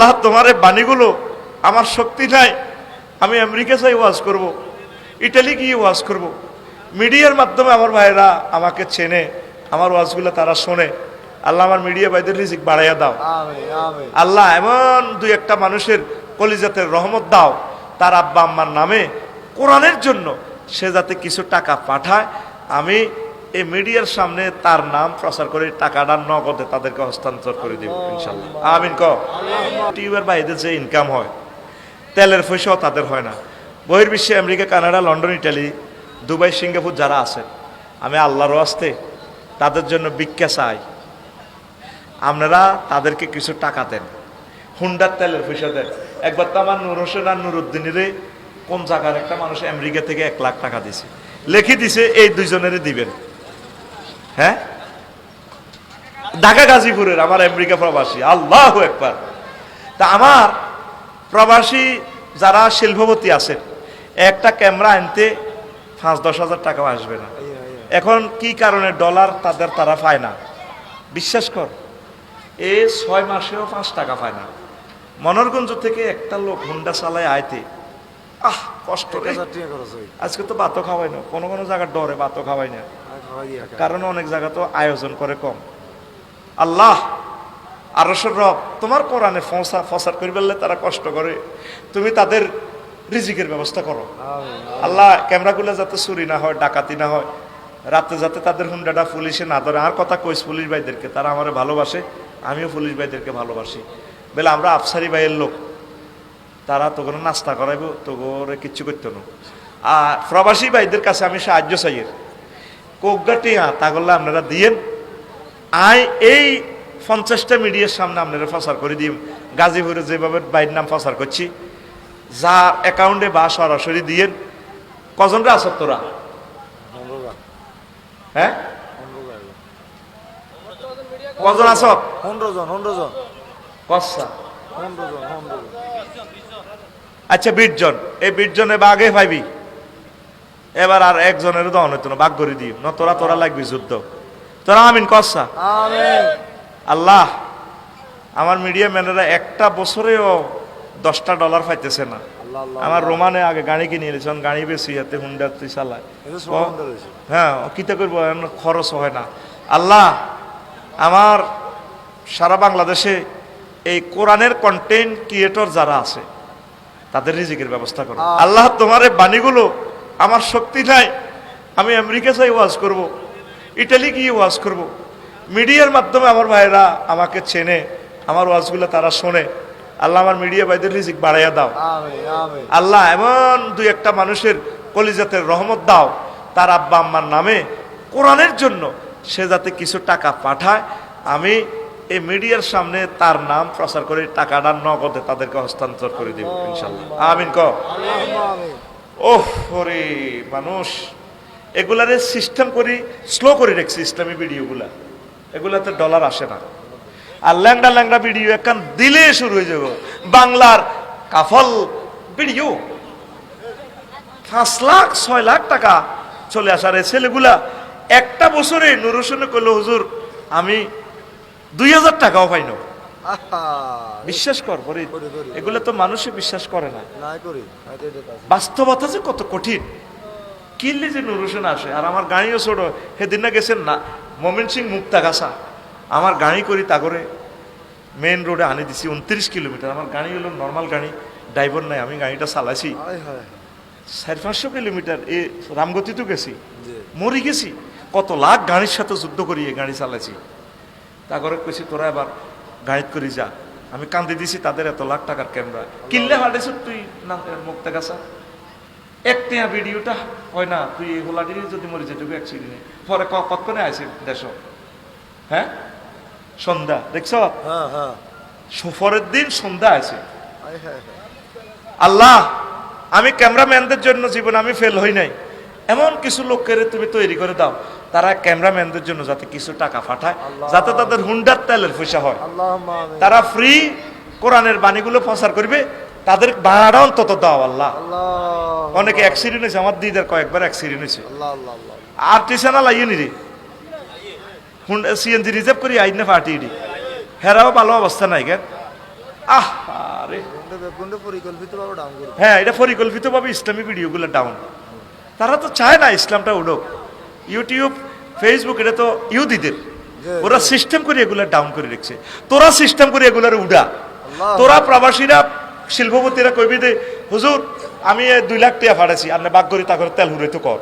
আল্লাহ তোমার বাণীগুলো আমার শক্তি নাই আমি আমেরিকা চাই ওয়াজ করব। ইটালি গিয়ে ওয়াজ করব। মিডিয়ার মাধ্যমে আমার ভাইরা আমাকে চেনে আমার ওয়াজগুলো তারা শোনে আল্লাহ আমার মিডিয়া ভাইদের রিজিক বাড়াইয়া দাও আল্লাহ এমন দুই একটা মানুষের কলিজাতের রহমত দাও তার আব্বা আম্মার নামে কোরআনের জন্য সে যাতে কিছু টাকা পাঠায় আমি এই মিডিয়ার সামনে তার নাম প্রচার করে টাকাটা নগদে তাদেরকে হস্তান্তর করে দিব ইনশাল্লাহ আমিন ক? টিউবের বাইরে যে ইনকাম হয় তেলের পয়সাও তাদের হয় না। বহির্বিশ্বে America Canada London Italy Dubai Singapore যারা আছেন আমি আল্লাহর আসতে তাদের জন্য ভিক্ষা চাই। আপনারা তাদেরকে কিছু টাকা দেন হুন্ডার তেলের পয়সা দেন। একবার তো আমার নুর হোসেন আর নুরুদ্দিনেরে কোন জায়গার একটা মানুষ আমেরিকা থেকে এক লাখ টাকা দিছে। লিখে দিছে এই দুইজনেরই দিবেন। হ্যাঁ? ঢাকা গাজীপুরের আমার আমেরিকা প্রবাসী আল্লাহ একবার। তা আমার প্রবাসী যারা শিল্পপতি আছেন একটা ক্যামেরা আনতে পাঁচ দশ হাজার টাকাও আসবে না। এখন কি কারণে ডলার তাদের তারা পায় না? বিশ্বাস কর এ ছয় মাসেও পাঁচ টাকা পায় না। মনোরগঞ্জ থেকে একটা লোক হুন্ডা চালায় আইতে আহ কষ্ট আজকে তো বাতো খাওয়াই না কোনো কোনো জায়গার ডরে বাতো খাওয়াই না। কারণ অনেক জায়গা তো আয়োজন করে কম। আল্লাহ আরশের রব তোমার কোরআনে ফসা ফসার করে বললে তারা কষ্ট করে। তুমি তাদের রিজিকের ব্যবস্থা করো। আল্লাহ। ক্যামেরাগুলো যাতে চুরি না হয় ডাকাতি না হয় রাতে যাতে তাদের হুন্ডাটা পুলিশে না ধরে। আর কথা কইস পুলিশ ভাইদেরকে তারা আমার ভালোবাসে আমিও পুলিশ ভাইদেরকে ভালোবাসি। বলে আমরা আফসারি ভাইয়ের লোক। তারা তো কোনো নাস্তা করাইব তো করে কিচ্ছু করতো না। আর প্রবাসী ভাইদের কাছে আমি সাহায্য চাইয়ের কোকগাটি হ্যাঁ তা করলে আপনারা দিয়েন। আই এই পঞ্চাশটা মিডিয়ার সামনে আপনারা প্রচার করে দিন গাজীপুরে যেভাবে বাইর নাম প্রচার করছি যার অ্যাকাউন্টে বা সরাসরি দিয়েন। কজনরা আছো তোরা? হ্যাঁ? কজন আছো? পনেরো জন পনেরো জন কসা পনেরো জন আচ্ছা বিশ জন। এই বিশ জনে বাঘে পাইবি? এবার আর একজনের দহন হইতো না বাঘ করে দিই ন তোরা তোরা লাগবি যুদ্ধ। তোরা আমিন কসা আল্লাহ আমার মিডিয়া ম্যানেরা একটা বছরেও দশটা ডলার পাইতেছে না। আমার রোমানে আগে গাড়ি কিনে এনেছেন গাড়ি বেশি হাতে হুন্ডা তুই চালায়। হ্যাঁ কিতা করব খরচ হয় না। আল্লাহ আমার সারা বাংলাদেশে এই কোরআনের কন্টেন্ট ক্রিয়েটর যারা আছে তাদের রিজিকের ব্যবস্থা করো। আল্লাহ তোমার এই বাণীগুলো আমার শক্তি নাই আমি আমেরিকা চাই ওয়াজ করব। ইটালি গিয়ে ওয়াজ করব। মিডিয়ার মাধ্যমে আমার ভাইরা আমাকে চেনে আমার ওয়াজগুলো তারা শোনে। আল্লাহ আমার মিডিয়া ভাইদের রিজিক বাড়াইয়া দাও। আল্লাহ এমন দুই একটা মানুষের কলিজাতের রহমত দাও তার আব্বা আম্মার নামে কোরআনের জন্য সে যাতে কিছু টাকা পাঠায়। আমি এই মিডিয়ার সামনে তার নাম প্রচার করে টাকাটা নগদে তাদেরকে হস্তান্তর করে দিব ইনশাল্লাহ। আমিন ক? ওরে মানুষ। এগুলারে সিস্টেম করি স্লো করে রেখছি ইসলামী ভিডিওগুলা এগুলাতে ডলার আসে না। আর ল্যাংডা ল্যাংডা ভিডিও একখান দিলে শুরু হয়ে যাব। বাংলার কাফল ভিডিও পাঁচ লাখ, ছয় লাখ টাকা চলে আসার এই ছেলেগুলা একটা বছরে নুরুসনে কইল, হুজুর, আমি দুই হাজার টাকাও পাই না। আহা বিশ্বাস কর করি। এগুলো তো মানুষই বিশ্বাস করে না। বাস্তবতা যে কত কঠিন। কিনলে যে নুরুসেন আসে আর আমার গাড়িও ছোট সেদিন না গেছেন না মমিন সিং মুক্তা গাছা। আমার গাড়ি করি তা করে মেন রোডে আনি দিছি উনত্রিশ কিলোমিটার। আমার গাড়ি হলো নর্মাল গাড়ি ড্রাইভার নাই আমি গাড়িটা চালাইছি। চার পাঁচশো কিলোমিটার এ রামগতি তো গেছি মরি গেছি। কত লাখ গাড়ির সাথে যুদ্ধ করি গাড়ি চালাইছি। তা করে কইছি তোরা এবার গাড়িত করি যা। আমি কান্দি দিছি তাদের এত লাখ টাকার ক্যামেরা কিনলে হাঁটেছ তুই না মুক্তা গাছা একটা ভিডিওটা হয় না তুই এই হোলাটিরই যদি মরে যেটুকু অ্যাক্সিডেন্টে পরে কতক্ষণে আছে দেশ? হ্যাঁ? সন্ধ্যা দেখছ? হ্যাঁ হ্যাঁ। পরের দিন সন্ধ্যা আছে আল্লাহ আমি ক্যামেরাম্যানদের জন্য জীবনে আমি ফেল হই নাই। এমন কিছু লোককে তুমি তৈরি করে দাও। তারা ক্যামেরাম্যানদের জন্য যাতে কিছু টাকা পাঠায় যাতে তাদের হুন্ডার তেলের পয়সা হয়। তারা ফ্রি কোরআনের বাণীগুলো প্রচার করবে তাদের ভাড়া অন্তত দাও আল্লাহ। অনেকে অ্যাক্সিডেন্ট হয়েছে আমার দিদার কয়েকবার অ্যাক্সিডেন্ট হয়েছে। আর টিসানা লাইয়ে নি রে। সিএনজি রিজার্ভ করি আইন না পার্টি হেরাও ভালো অবস্থা নাই কেন? আহ আরে। হ্যাঁ এটা পরিকল্পিতভাবে ইসলামী ভিডিওগুলো ডাউন তারা তো চায় না ইসলামটা উঠুক ইউটিউব ফেসবুক এটা তো ইহুদিদের। ওরা সিস্টেম করে এগুলা ডাউন করে রেখেছে। তোরা সিস্টেম করে এগুলার উড়া। তোরা প্রবাসীরা শিল্পপতিরা কবি দে হুজুর আমি দুই লাখ টাকা ফাটাছি আর না বাক করি তা করে তেল হুড়ে তো কর।